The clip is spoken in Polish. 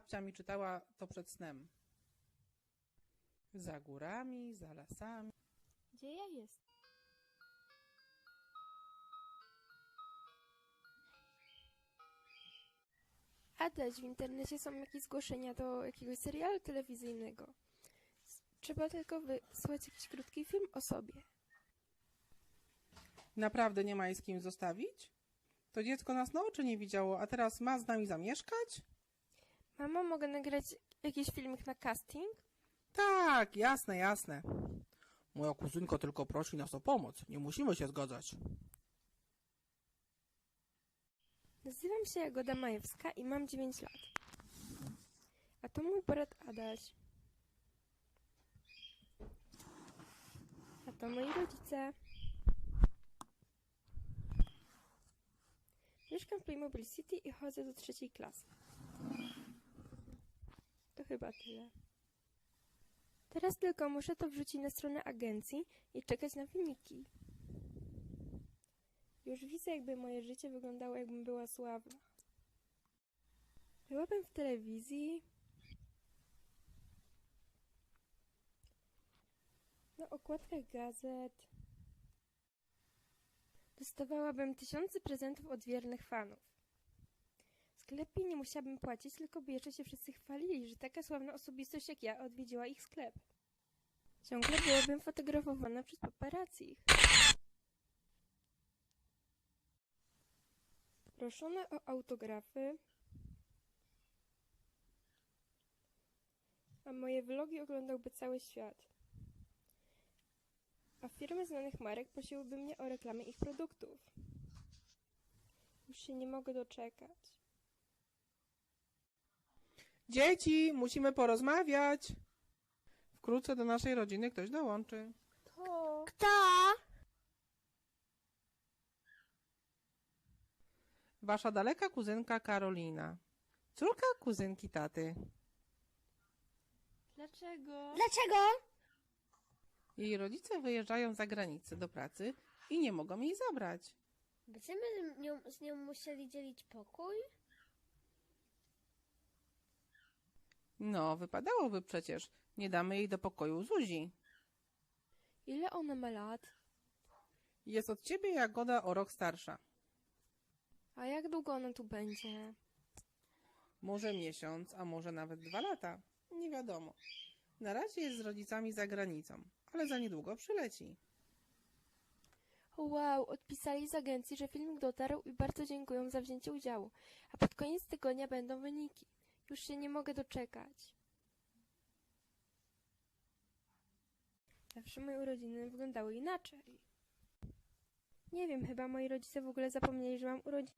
nocami czytała to przed snem. Za górami, za lasami. Gdzie ja jestem? Adaś, w internecie są jakieś zgłoszenia do jakiegoś serialu telewizyjnego. Trzeba tylko wysłać jakiś krótki film o sobie. Naprawdę nie ma jej z kim zostawić? To dziecko nas na oczy nie widziało, a teraz ma z nami zamieszkać? Mamo, mogę nagrać jakiś filmik na casting? Tak, jasne, jasne. Moja kuzynka tylko prosi nas o pomoc. Nie musimy się zgadzać. Nazywam się Jagoda Majewska i mam 9 lat. A to mój brat Adaś. A to moi rodzice. Mieszkam w Playmobil City i chodzę do trzeciej klasy. Chyba tyle. Teraz tylko muszę to wrzucić na stronę agencji i czekać na filmiki. Już widzę, jakby moje życie wyglądało, jakbym była sławna. Byłabym w telewizji. Na okładkach gazet. Dostawałabym tysiące prezentów od wiernych fanów. Sklepie nie musiałabym płacić, tylko by jeszcze się wszyscy chwalili, że taka sławna osobistość jak ja odwiedziła ich sklep. Ciągle byłabym fotografowana przez paparazzi. Proszone o autografy. A moje vlogi oglądałby cały świat. A firmy znanych marek prosiłyby mnie o reklamy ich produktów. Już się nie mogę doczekać. Dzieci, musimy porozmawiać. Wkrótce do naszej rodziny ktoś dołączy. To... Kto? Wasza daleka kuzynka Karolina. Córka kuzynki taty. Dlaczego? Dlaczego? Jej rodzice wyjeżdżają za granicę do pracy i nie mogą jej zabrać. Będziemy z nią, z nią musieli dzielić pokój? No, wypadałoby przecież. Nie damy jej do pokoju Zuzi. Ile ona ma lat? Jest od ciebie Jagoda o rok starsza. A jak długo ona tu będzie? Może miesiąc, a może nawet dwa lata. Nie wiadomo. Na razie jest z rodzicami za granicą, ale za niedługo przyleci. Wow, odpisali z agencji, że filmik dotarł i bardzo dziękują za wzięcie udziału. A pod koniec tygodnia będą wyniki. Już się nie mogę doczekać. Zawsze moje urodziny wyglądały inaczej. Nie wiem, chyba moi rodzice w ogóle zapomnieli, że mam urodziny.